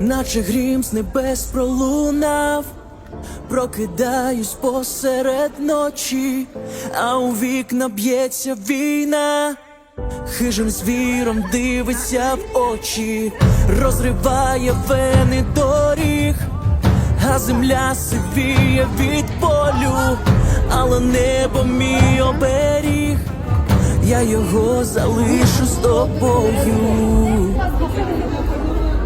наче грім з небес пролунав, прокидаюсь посеред ночі, а у вікна б'ється війна, хижим звіром дивиться в очі, розриває вени доріг, а земля сивіє від болю, але небо мій оберіг, я його залишу з тобою.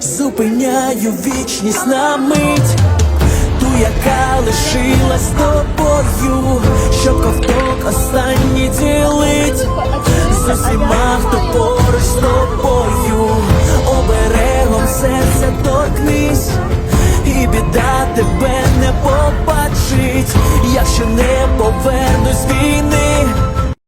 Зупиняю вічність на мить, ту, яка лишилась тобою, що ковток останній ділить з усіма, хто поруч з тобою, оберегом серця торкнись, і біда тебе не побачить, якщо не